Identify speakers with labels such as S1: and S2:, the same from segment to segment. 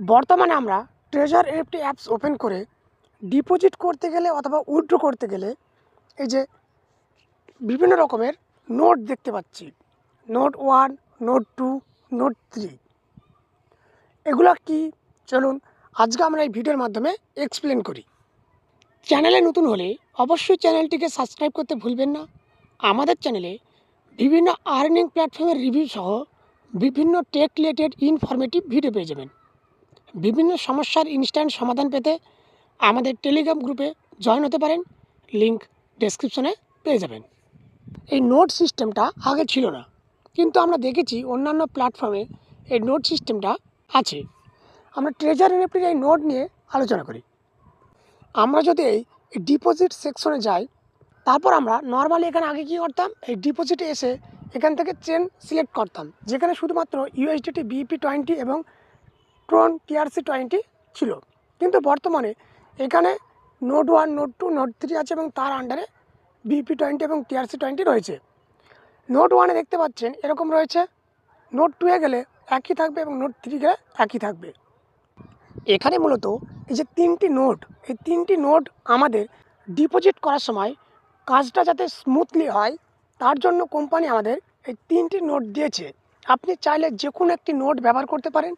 S1: বর্তমানে আমরা treasure FT apps open করে ডিপোজিট করতে গেলে অথবা উইথড্র করতে গেলে এই যে বিভিন্ন রকমের নোট দেখতে পাচ্ছি। Note one note two note three এগুলো কি? চলুন আজকে আমরা এই ভিডিওর মাধ্যমে এক্সপ্লেন করি। চ্যানেলে নতুন হলে অবশ্যই চ্যানেলটিকে সাবস্ক্রাইব করতে ভুলবেন না। আমাদের চ্যানেলে বিভিন্ন আর্নিং প্ল্যাটফর্মের রিভিউ সহ বিভিন্ন টেক রিলেটেড ইনফরমেটিভ ভিডিও পেয়ে যাবেন। বিভিন্ন সমস্যার ইনস্ট্যান্ট সমাধান পেতে আমাদের টেলিগ্রাম গ্রুপে জয়েন হতে পারেন। লিংক ডেসক্রিপশনে পেয়ে যাবেন। এই নোট সিস্টেমটা আগে ছিল না, কিন্তু আমরা দেখেছি অন্যান্য প্ল্যাটফর্মে এই নোট সিস্টেমটা আছে। আমরা ট্রেজার এনএফটির এই নোট নিয়ে আলোচনা করি। আমরা যদি এই ডিপোজিট সেকশনে যাই, তারপর আমরা নর্মালি এখানে আগে কী করতাম? এই ডিপোজিটে এসে এখান থেকে চেন সিলেক্ট করতাম, যেখানে শুধুমাত্র ইউএসডিটি বিপি টোয়েন্টি এবং ট্রন টিআরসি টোয়েন্টি ছিল। কিন্তু বর্তমানে এখানে note one note two note three আছে এবং তার আন্ডারে বিপি টোয়েন্টি এবং টিআরসি টোয়েন্টি রয়েছে। নোট ওয়ানে দেখতে পাচ্ছেন, এরকম রয়েছে। নোট টুয়ে গেলে একই থাকবে এবং নোট থ্রি গেলে একই থাকবে। এখানে মূলত এই যে তিনটি নোট এই তিনটি নোট আমাদের ডিপোজিট করার সময় কাজটা যাতে স্মুথলি হয়, তার জন্য কোম্পানি আমাদের এই তিনটি নোট দিয়েছে। আপনি চাইলে যে কোনো একটি নোট ব্যবহার করতে পারেন।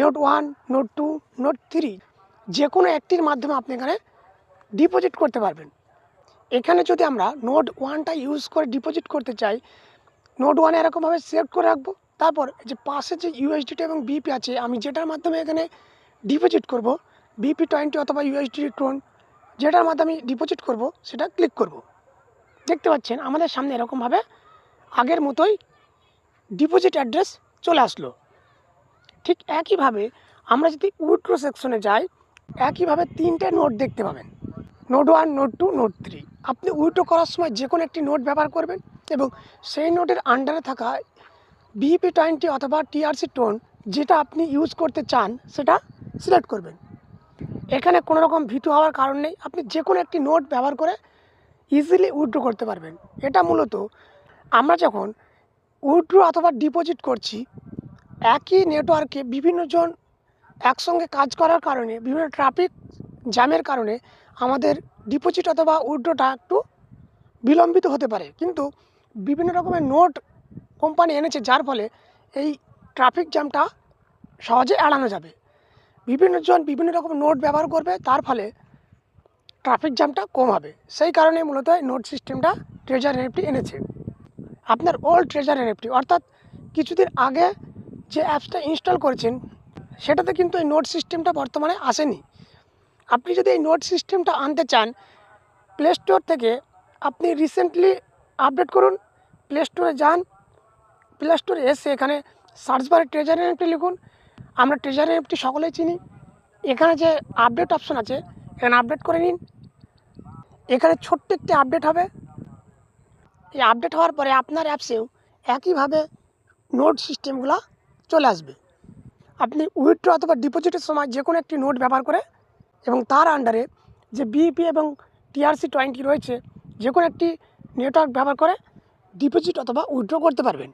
S1: Note one, note two, note three যে কোনো একটির মাধ্যমে আপনি এখানে ডিপোজিট করতে পারবেন। এখানে যদি আমরা নোট ওয়ানটা ইউজ করে ডিপোজিট করতে চাই, নোট ওয়ানে এরকমভাবে সিলেক্ট করে রাখব। তারপর যে পাশে যে ইউএসডিটি এবং বিপি আছে, আমি যেটার মাধ্যমে এখানে ডিপোজিট করব, বিপি টোয়েন্টি অথবা ইউএসডি টোন যেটার মাধ্যমে আমি ডিপোজিট করব, সেটা ক্লিক করব। দেখতে পাচ্ছেন, আমাদের সামনে এরকমভাবে আগের মতোই ডিপোজিট অ্যাড্রেস চলে আসলো। ঠিক একইভাবে আমরা যদি উইথড্র সেকশনে যাই, একইভাবে তিনটে নোট দেখতে পাবেন। Note one note two note three আপনি উইথড্র করার সময় যে কোনো একটি নোট ব্যবহার করবেন এবং সেই নোটের আন্ডারে থাকা বিপি টোয়েন্টি অথবা টিআরসি টোন যেটা আপনি ইউজ করতে চান, সেটা সিলেক্ট করবেন। এখানে কোনো রকম ভিতু হওয়ার কারণ নেই। আপনি যে কোনো একটি নোট ব্যবহার করে ইজিলি উইড্রো করতে পারবেন। এটা মূলত আমরা যখন উইথড্র অথবা ডিপোজিট করছি একই নেটওয়ার্কে বিভিন্ন জন একসঙ্গে কাজ করার কারণে, বিভিন্ন ট্রাফিক জ্যামের কারণে আমাদের ডিপোজিট অথবা উইথড্রটা একটু বিলম্বিত হতে পারে। কিন্তু বিভিন্ন রকমের নোট কোম্পানি এনেছে, যার ফলে এই ট্রাফিক জ্যামটা সহজে এড়ানো যাবে। বিভিন্ন জন বিভিন্ন রকম নোট ব্যবহার করবে, তার ফলে ট্রাফিক জ্যামটা কম হবে। সেই কারণে মূলত নোট সিস্টেমটা ট্রেজার এনএফটি এনেছে। আপনার ওল্ড ট্রেজার এনএফটি অর্থাৎ কিছুদিন আগে যে অ্যাপসটা ইনস্টল করেছেন, সেটাতে কিন্তু এই নোট সিস্টেমটা বর্তমানে আসেনি। আপনি যদি এই নোট সিস্টেমটা আনতে চান প্লে স্টোর থেকে আপনি রিসেন্টলি আপডেট করুন প্লে স্টোরে যান প্লে স্টোরে এসে এখানে সার্চ বারে ট্রেজার এনএফটি লিখুন। আমরা ট্রেজার এনএফটি সকলেই চিনি। এখানে যে আপডেট অপশন আছে, এখানে আপডেট করে নিন। এখানে ছোট্ট একটি আপডেট হবে। এই আপডেট হওয়ার পরে আপনার অ্যাপসেও একইভাবে নোট সিস্টেমগুলো চলে আসবে। আপনি উইথড্র অথবা ডিপোজিটের সময় যে কোনো একটি নোট ব্যবহার করে এবং তার আন্ডারে যে বিইপি এবং টিআরসি টোয়েন্টি রয়েছে যে কোনো একটি নেটওয়ার্ক ব্যবহার করে ডিপোজিট অথবা উইথড্র করতে পারবেন।